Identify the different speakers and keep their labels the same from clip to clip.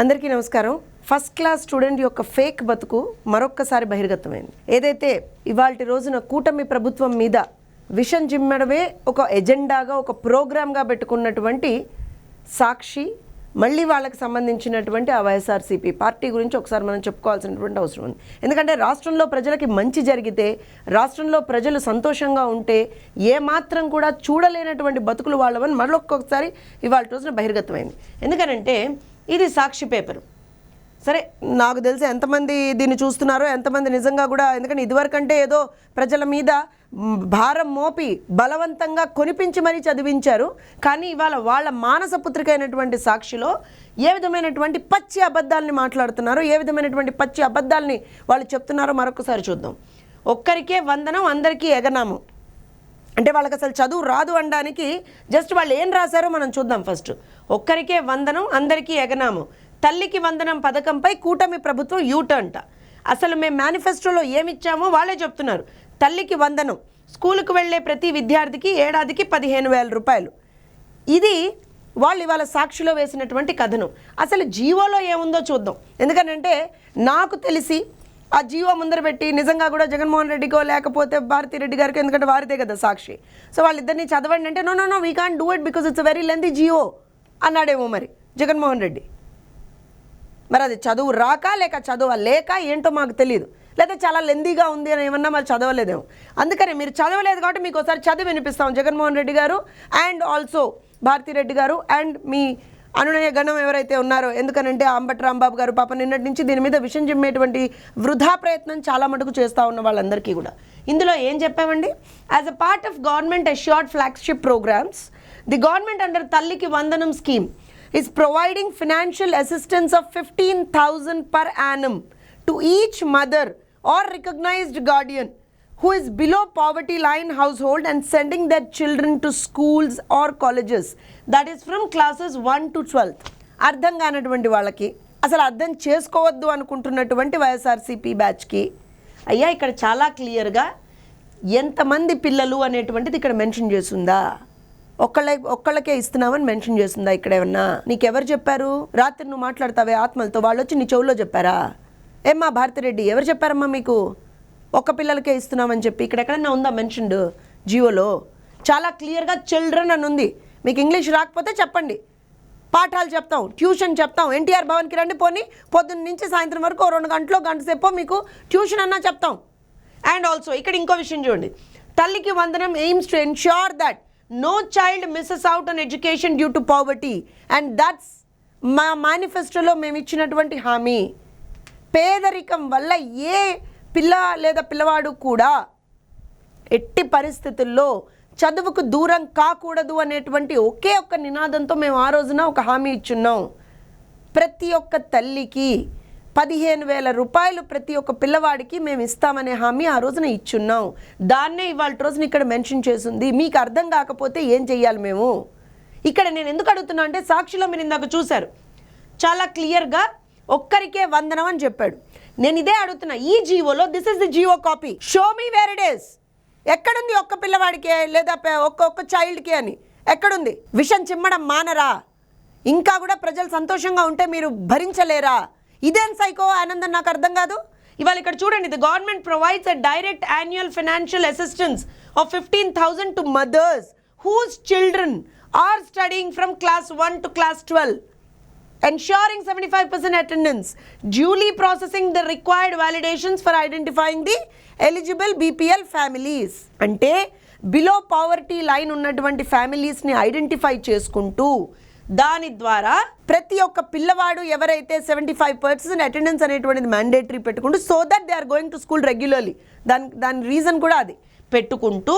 Speaker 1: అందరికీ నమస్కారం. First class student యొక్క ఫేక్ బతుకు మరొక్కసారి బహిర్గతమైంది. ఏదైతే ఇవాళ రోజున కూటమి ప్రభుత్వం మీద విషం జిమ్మడమే ఒక ఎజెండాగా ఒక ప్రోగ్రామ్గా పెట్టుకున్నటువంటి సాక్షి మళ్ళీ వాళ్ళకి సంబంధించినటువంటి ఆ వైఎస్ఆర్సీపీ పార్టీ గురించి ఒకసారి మనం చెప్పుకోవాల్సినటువంటి అవసరం ఉంది. ఎందుకంటే రాష్ట్రంలో ప్రజలకి మంచి జరిగితే రాష్ట్రంలో ప్రజలు సంతోషంగా ఉంటే ఏమాత్రం కూడా చూడలేనటువంటి బతుకులు వాళ్ళవని మరొక్కొక్కసారి ఇవాళ రోజున బహిర్గతమైంది. ఎందుకనంటే ఇది సాక్షి పేపరు. సరే నాకు తెలిసి ఎంతమంది దీన్ని చూస్తున్నారో ఎంతమంది నిజంగా కూడా ఎందుకంటే ఇదివరకంటే ఏదో ప్రజల మీద భారం మోపి బలవంతంగా కొనిపించి మరీ చదివించారు. కానీ ఇవాళ వాళ్ళ మానస పుత్రిక అయినటువంటి సాక్షిలో ఏ విధమైనటువంటి పచ్చి అబద్ధాలని మాట్లాడుతున్నారో ఏ విధమైనటువంటి పచ్చి అబద్ధాలని వాళ్ళు చెప్తున్నారో మరొకసారి చూద్దాం. ఒక్కరికే వందనం అందరికీ ఎగనామం. అంటే వాళ్ళకి అసలు చదువు రాదు అనడానికి జస్ట్ వాళ్ళు ఏం రాశారో మనం చూద్దాం ఫస్ట్. ఒక్కరికే వందనం అందరికీ ఎగనామం. తల్లికి వందనం పథకంపై కూటమి ప్రభుత్వం యూటర్న్ట అసలు మేము మేనిఫెస్టోలో ఏమిచ్చామో వాళ్ళే చెప్తున్నారు. తల్లికి వందనం స్కూలుకు వెళ్ళే ప్రతి విద్యార్థికి ఏడాదికి పదిహేను వేల రూపాయలు. ఇది వాళ్ళు ఇవాళ సాక్షిలో వేసినటువంటి కథనం. అసలు జీవోలో ఏముందో చూద్దాం. ఎందుకంటే నాకు తెలిసి ఆ జీవో ముందర పెట్టి నిజంగా కూడా జగన్మోహన్ రెడ్డికో లేకపోతే భారతీ రెడ్డి గారికి ఎందుకంటే వారిదే కదా సాక్షి. సో వాళ్ళిద్దరిని చదవండి అంటే no no no we can do it because it's very lengthy Jio అన్నాడేమో మరి జగన్మోహన్ రెడ్డి. మరి అది చదువు రాక లేక చదువు లేక ఏంటో మాకు తెలియదు లేదా చాలా లెందీగా ఉంది అని ఏమన్నా మరి చదవలేదేమో. అందుకనే మీరు చదవలేదు కాబట్టి మీకు ఒకసారి చదివి వినిపిస్తాం జగన్మోహన్ రెడ్డి గారు అండ్ ఆల్సో భారతిరెడ్డి గారు అండ్ మీ అనునయ గణం ఎవరైతే ఉన్నారో. ఎందుకనంటే అంబటి రాంబాబు గారు పాప నిన్నటి నుంచి దీని మీద విషయం చెప్పేటువంటి వృధా ప్రయత్నం చాలా మటుకు చేస్తూ ఉన్న వాళ్ళందరికీ కూడా. ఇందులో ఏం చెప్పామండి? As a part of government assured flagship programmes the government under Talliki Vandanam scheme is providing financial assistance of fifteen thousand per annum to each mother or recognised guardian who is below poverty line household and sending their children to schools or colleges that is from classes one to twelfth అర్థం కానటువంటి వాళ్ళకి అసలు అర్థం చేసుకోవద్దు అనుకుంటున్నటువంటి వైఎస్ఆర్సీపీ బ్యాచ్కి అయ్యా ఇక్కడ చాలా క్లియర్గా ఎంతమంది పిల్లలు అనేటువంటిది ఇక్కడ మెన్షన్ చేస్తుందా? ఒక్కళ్ళ ఒక్కళ్ళకే ఇస్తున్నామని మెన్షన్ చేస్తుందా ఇక్కడ ఏమన్నా? నీకెవరు చెప్పారు? రాత్రి నువ్వు మాట్లాడతావే ఆత్మలతో వాళ్ళు వచ్చి నీ చెవుల్లో చెప్పారా? ఏమ్మా భారతిరెడ్డి ఎవరు చెప్పారమ్మా మీకు? ఒక్క పిల్లలకే ఇస్తున్నామని చెప్పి ఇక్కడ ఎక్కడన్నా ఉందా మెన్షన్డ్ జియోలో? చాలా క్లియర్గా చిల్డ్రన్ అని ఉంది. మీకు ఇంగ్లీష్ రాకపోతే చెప్పండి. పాఠాలు చెప్తాం ట్యూషన్ చెప్తాం. ఎన్టీఆర్ భవన్కి రండి పోనీ. పొద్దున్న నుంచి సాయంత్రం వరకు ఓ రెండు గంటలో గంట సేపు మీకు ట్యూషన్ అన్నా చెప్తాం. అండ్ ఆల్సో ఇక్కడ ఇంకో విషయం చూడండి. Talliki Vandanam aims to ensure that no child misses out on education due to poverty and that's మా మేనిఫెస్టోలో మేము ఇచ్చినటువంటి హామీ. పేదరికం వల్ల ఏ పిల్ల లేదా పిల్లవాడు కూడా ఎట్టి పరిస్థితుల్లో చదువుకు దూరం కాకూడదు అనేటువంటి ఒకే ఒక్క నినాదంతో మేము ఆ రోజున ఒక హామీ ఇచ్చున్నాం. ప్రతి ఒక్క తల్లికి పదిహేను వేల రూపాయలు ప్రతి ఒక్క పిల్లవాడికి మేము ఇస్తామనే హామీ ఆ రోజున ఇచ్చున్నాం. దాన్నే ఇవాళ రోజున ఇక్కడ మెన్షన్ చేసింది. మీకు అర్థం కాకపోతే ఏం చెయ్యాలి మేము? ఇక్కడ నేను ఎందుకు అడుగుతున్నా అంటే సాక్షిలో మీరు ఇందాక చూశారు. చాలా క్లియర్గా ఒక్కరికే వందనం అని చెప్పాడు. నేను ఇదే అడుగుతున్నా ఈ జీవోలో this is the GO copy. Show me where it ఎక్కడుంది ఒక్క పిల్లవాడికి లేదా ఒక్క ఒక్క చైల్డ్కి అని? ఎక్కడుంది? విషం చిమ్మడం మానరా? ఇంకా కూడా ప్రజలు సంతోషంగా ఉంటే మీరు భరించలేరా? ఇదేం సైకో ఆనందం నాకు అర్థం కాదు ఇవాళ ఇక్కడ చూడండి the government provides a direct annual financial assistance of fifteen thousand to mothers whose children are studying from class one to class twelve ensuring 75% attendance, duly processing the required validations for identifying the eligible BPL families. అంటే below poverty line ఉన్నటువంటి ఫ్యామిలీస్ని identify చేసుకుంటూ దాని ద్వారా ప్రతి ఒక్క పిల్లవాడు ఎవరైతే సెవెంటీ ఫైవ్ పర్సెంట్ అటెండెన్స్ అనేటువంటిది మ్యాండేటరీ పెట్టుకుంటూ so that they are going to school regularly దాని దాని రీజన్ కూడా అది. పెట్టుకుంటూ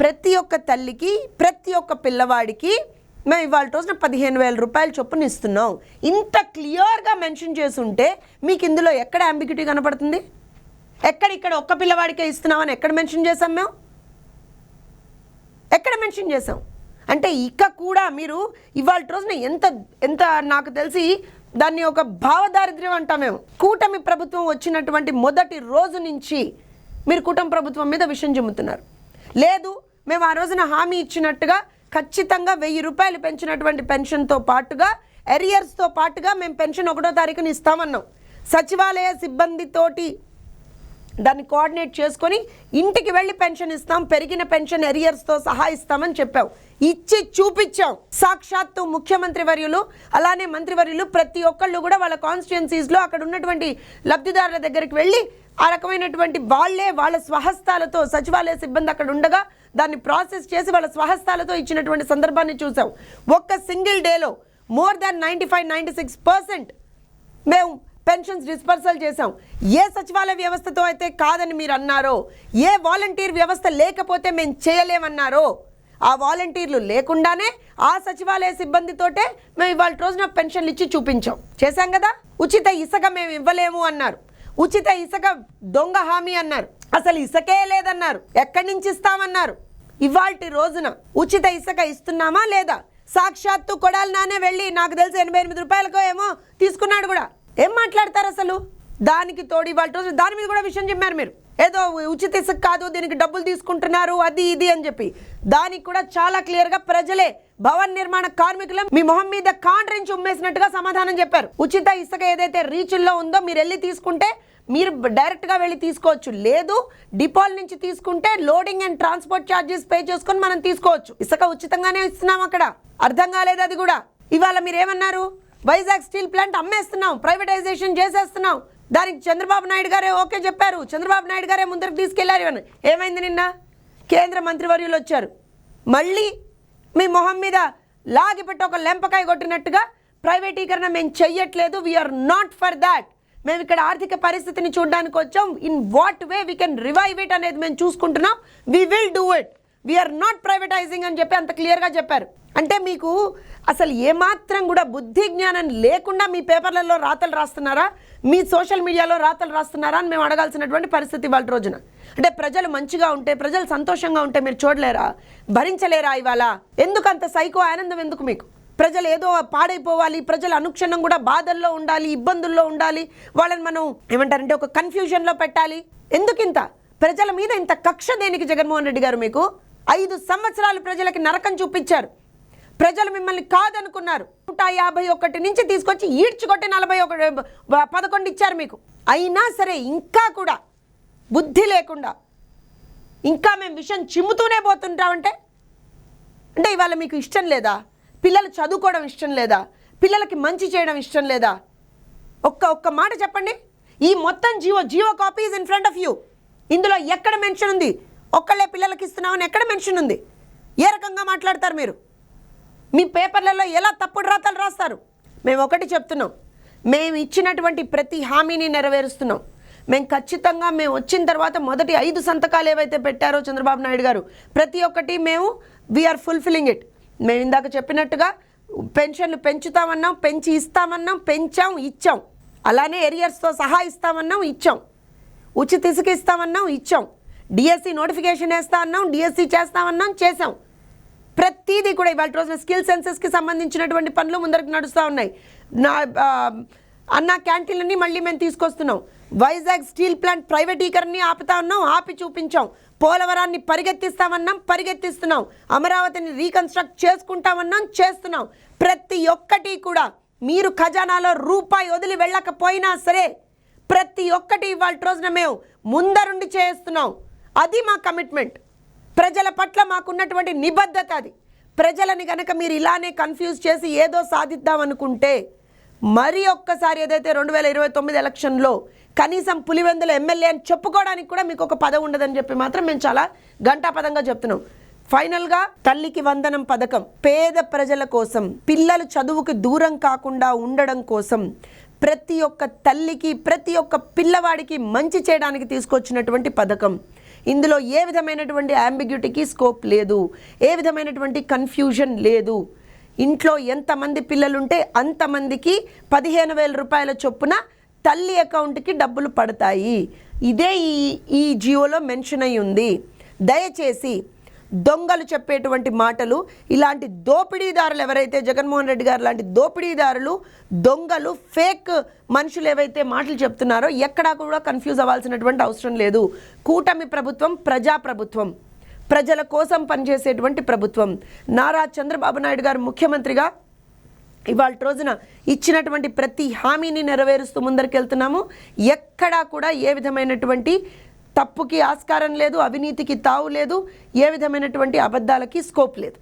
Speaker 1: ప్రతి ఒక్క తల్లికి ప్రతి ఒక్క పిల్లవాడికి మేము ఇవాళ రోజున పదిహేను వేల రూపాయల చొప్పున ఇస్తున్నాం. ఇంత క్లియర్గా మెన్షన్ చేసి ఉంటే మీకు ఇందులో ఎక్కడ అంబిగ్యూటీ కనపడుతుంది? ఎక్కడ ఇక్కడ ఒక్క పిల్లవాడికే ఇస్తున్నామని ఎక్కడ మెన్షన్ చేసాం మేము? ఎక్కడ మెన్షన్ చేసాం అంటే ఇక కూడా మీరు ఇవాళ రోజున ఎంత ఎంత నాకు తెలిసి దాన్ని ఒక భావదారిద్ర్యం అంటాం మేము. కూటమి ప్రభుత్వం వచ్చినటువంటి మొదటి రోజు నుంచి మీరు కూటమి ప్రభుత్వం మీద విషయం చెబుతున్నారు లేదు మేము ఆ రోజున హామీ ఇచ్చినట్టుగా ఖచ్చితంగా వెయ్యి రూపాయలు పెంచినటువంటి పెన్షన్తో పాటుగా ఎరియర్స్తో పాటుగా మేము పెన్షన్ ఒకటో తారీఖున ఇస్తామన్నాం. సచివాలయ సిబ్బందితోటి దాన్ని కోఆర్డినేట్ చేసుకొని ఇంటికి వెళ్ళి పెన్షన్ ఇస్తాం పెరిగిన పెన్షన్ ఎరియర్స్తో సహా ఇస్తామని చెప్పాం ఇచ్చి చూపించాం సాక్షాత్తు ముఖ్యమంత్రి వర్యులు అలానే మంత్రివర్యులు ప్రతి ఒక్కళ్ళు కూడా వాళ్ళ కాన్స్టిట్యున్సీస్లో అక్కడ ఉన్నటువంటి లబ్ధిదారుల దగ్గరికి వెళ్ళి ఆ రకమైనటువంటి వాళ్ళే వాళ్ళ స్వహస్తాలతో సచివాలయ సిబ్బంది అక్కడ ఉండగా దాన్ని ప్రాసెస్ చేసి వాళ్ళ స్వహస్తాలతో ఇచ్చినటువంటి సందర్భాన్ని చూసాం ఒక్క సింగిల్ డేలో more than ninety five ninety six percent మేము పెన్షన్స్ డిస్పర్సల్ చేశాం. ఏ సచివాలయ వ్యవస్థతో అయితే కాదని మీరు అన్నారో ఏ వాలంటీర్ వ్యవస్థ లేకపోతే మేము చేయలేమన్నారో ఆ వాలంటీర్లు లేకుండానే ఆ సచివాలయ సిబ్బందితోటే మేము ఇవాళ రోజున పెన్షన్లు ఇచ్చి చూపించాం. చేశాం కదా? ఉచిత ఇసుక మేము ఇవ్వలేము అన్నారు. ఉచిత ఇసుక దొంగ హామీ అన్నారు. అసలు ఇసుకే లేదన్నారు. ఎక్కడి నుంచి ఇస్తామన్నారు? ఇవాల్టి రోజున ఉచిత ఇసుక ఇస్తున్నామా లేదా? సాక్షాత్తు కొడాలి నానే వెళ్ళి నాకు తెలిసి ఎనభై ఎనిమిది రూపాయలకో ఏమో తీసుకున్నాడు కూడా. ఏం మాట్లాడతారు అసలు? దానికి తోడు ఇవాళ రోజు దాని మీద కూడా విషయం చెప్పారు మీరు. ఏదో ఉచిత ఇసుక కాదు దీనికి డబ్బులు తీసుకుంటున్నారు అది ఇది అని చెప్పి. దానికి కూడా చాలా క్లియర్గా ప్రజలే భవన్ నిర్మాణ కార్మికులు మీ మొహం మీద కాండ్రించి ఉమ్మేసినట్టుగా సమాధానం చెప్పారు. ఉచిత ఇసుక ఏదైతే రీచ్ల్లో ఉందో మీరు వెళ్ళి తీసుకుంటే మీరు డైరెక్ట్గా వెళ్ళి తీసుకోవచ్చు. లేదు డిపోల్ నుంచి తీసుకుంటే loading and transport charges pay చేసుకొని మనం తీసుకోవచ్చు. ఇసుక ఉచితంగానే ఇస్తున్నాం అక్కడ. అర్థం కాలేదు అది కూడా. ఇవాళ మీరు ఏమన్నారు? వైజాగ్ స్టీల్ ప్లాంట్ అమ్మేస్తున్నాం ప్రైవేటైజేషన్ చేసేస్తున్నాం. దానికి చంద్రబాబు నాయుడు గారే ఓకే చెప్పారు. చంద్రబాబు నాయుడు గారే ముందరకు తీసుకెళ్ళారు అని ఏమైంది నిన్న? కేంద్ర మంత్రివర్యులు వచ్చారు. మళ్ళీ మీ మొహం మీద లాగిపెట్టి ఒక లెంపకాయ కొట్టినట్టుగా ప్రైవేటీకరణ మేము చెయ్యట్లేదు. వీఆర్ నాట్ ఫర్ దాట్ మేము ఇక్కడ ఆర్థిక పరిస్థితిని చూడడానికి వచ్చాం. In what way we can revive it అనేది మేము చూసుకుంటున్నాం. We will do it we are not privatising అని చెప్పి అంత క్లియర్గా చెప్పారు. అంటే మీకు అసలు ఏమాత్రం కూడా బుద్ధి జ్ఞానం లేకుండా మీ పేపర్లలో రాతలు రాస్తున్నారా? మీ సోషల్ మీడియాలో రాతలు రాస్తున్నారా అని మేము అడగాల్సినటువంటి పరిస్థితి వాళ్ళ రోజున. అంటే ప్రజలు మంచిగా ఉంటే ప్రజలు సంతోషంగా ఉంటే మీరు చూడలేరా? భరించలేరా ఇవాళ? ఎందుకు అంత సైకో ఆనందం ఎందుకు మీకు? ప్రజలు ఏదో పాడైపోవాలి ప్రజలు అనుక్షణం కూడా బాధల్లో ఉండాలి ఇబ్బందుల్లో ఉండాలి. వాళ్ళని మనం ఏమంటారంటే ఒక కన్ఫ్యూజన్లో పెట్టాలి. ఎందుకింత ప్రజల మీద ఇంత కక్ష దేనికి జగన్మోహన్ రెడ్డి గారు మీకు? ఐదు సంవత్సరాలు ప్రజలకి నరకం చూపించారు. ప్రజలు మిమ్మల్ని కాదనుకున్నారు. నూట యాభై ఒకటి నుంచి తీసుకొచ్చి ఈడ్చుకొట్టి నలభై ఒకటి పదకొండు ఇచ్చారు మీకు. అయినా సరే ఇంకా కూడా బుద్ధి లేకుండా ఇంకా మేము విషయం చిమ్ముతూనే పోతుంటామంటే? అంటే ఇవాళ మీకు ఇష్టం లేదా? పిల్లలు చదువుకోవడం ఇష్టం లేదా? పిల్లలకి మంచి చేయడం ఇష్టం లేదా? ఒక్క ఒక్క మాట చెప్పండి. ఈ మొత్తం GO GO copies in front of you ఇందులో ఎక్కడ మెన్షన్ ఉంది? ఒక్కళ్ళే పిల్లలకి ఇస్తున్నామని ఎక్కడ మెన్షన్ ఉంది? ఏ రకంగా మాట్లాడతారు మీరు? మీ పేపర్లలో ఎలా తప్పుడు రాతలు రాస్తారు? మేము ఒకటి చెప్తున్నాం. మేము ఇచ్చినటువంటి ప్రతి హామీని నెరవేరుస్తున్నాం. మేము ఖచ్చితంగా మేము వచ్చిన తర్వాత మొదటి ఐదు సంతకాలు ఏవైతే పెట్టారో చంద్రబాబు నాయుడు గారు ప్రతి ఒక్కటి మేము వీఆర్ ఫుల్ఫిలింగ్ ఇట్ మేము ఇందాక చెప్పినట్టుగా పెన్షన్లు పెంచుతామన్నాం పెంచి ఇస్తామన్నాం పెంచాం ఇచ్చాం. అలానే ఎరియర్స్తో సహా ఇస్తామన్నాం ఇచ్చాం. ఉచిత ఇసుక ఇస్తామన్నాం ఇచ్చాం. డిఎస్సి నోటిఫికేషన్ వేస్తా అన్నాం డిఎస్సి చేస్తామన్నాం చేసాం ప్రతిదీ కూడా ఇవాళ రోజున స్కిల్ సెన్సెస్కి సంబంధించినటువంటి పనులు ముందరకు నడుస్తూ ఉన్నాయి. నా అన్న క్యాంటీన్లన్నీ మళ్ళీ మేము తీసుకొస్తున్నాం. వైజాగ్ స్టీల్ ప్లాంట్ ప్రైవేటీకరణని ఆపుతా ఉన్నాం ఆపి చూపించాం. పోలవరాన్ని పరిగెత్తిస్తామన్నాం పరిగెత్తిస్తున్నాం. అమరావతిని రీకన్స్ట్రక్ట్ చేసుకుంటామన్నాం చేస్తున్నాం. ప్రతి ఒక్కటి కూడా మీరు ఖజానాలో రూపాయి వదిలి వెళ్ళకపోయినా సరే ప్రతి ఒక్కటి ఇవాళ రోజున మేము ముందరుండి చేస్తున్నాం. అది మా కమిట్మెంట్. ప్రజల పట్ల మాకున్నటువంటి నిబద్ధత అది. ప్రజలని కనుక మీరు ఇలానే కన్ఫ్యూజ్ చేసి ఏదో సాధిద్దాం అనుకుంటే మరీ ఒక్కసారి ఏదైతే రెండు వేల ఇరవై తొమ్మిది ఎలక్షన్లో కనీసం పులివెందుల ఎమ్మెల్యే అని చెప్పుకోవడానికి కూడా మీకు ఒక పదం ఉండదని చెప్పి మాత్రం మేము చాలా గంటాపదంగా చెప్తున్నాం. ఫైనల్గా తల్లికి వందనం పథకం. పేద ప్రజల కోసం పిల్లలు చదువుకి దూరం కాకుండా ఉండడం కోసం ప్రతి ఒక్క తల్లికి ప్రతి ఒక్క పిల్లవాడికి మంచి చేయడానికి తీసుకొచ్చినటువంటి పథకం. ఇందులో ఏ విధమైనటువంటి అంబిగ్యూటీకి స్కోప్ లేదు ఏ విధమైనటువంటి కన్ఫ్యూజన్ లేదు. ఇంట్లో ఎంతమంది పిల్లలుంటే అంతమందికి పదిహేను వేల రూపాయల చొప్పున తల్లి అకౌంట్కి డబ్బులు పడతాయి. ఇదే ఈ ఈ జియోలో మెన్షన్ అయి ఉంది. దయచేసి దొంగలు చెప్పేటువంటి మాటలు ఇలాంటి దోపిడీదారులు ఎవరైతే జగన్మోహన్ రెడ్డి గారు లాంటి దోపిడీదారులు దొంగలు ఫేక్ మనుషులు ఏవైతే మాటలు చెప్తున్నారో ఎక్కడా కూడా కన్ఫ్యూజ్ అవ్వాల్సినటువంటి అవసరం లేదు. కూటమి ప్రభుత్వం ప్రజా ప్రభుత్వం. ప్రజల కోసం పనిచేసేటువంటి ప్రభుత్వం. నారా చంద్రబాబు నాయుడు గారు ముఖ్యమంత్రిగా ఇవాళ రోజున ఇచ్చినటువంటి ప్రతి హామీని నెరవేరుస్తూ ముందరికెళ్తున్నాము. ఎక్కడా కూడా ఏ విధమైనటువంటి తప్పుకి ఆస్కారం లేదు అవినీతికి తావు లేదు ఏ విధమైనటువంటి అబద్ధాలకి స్కోప్ లేదు.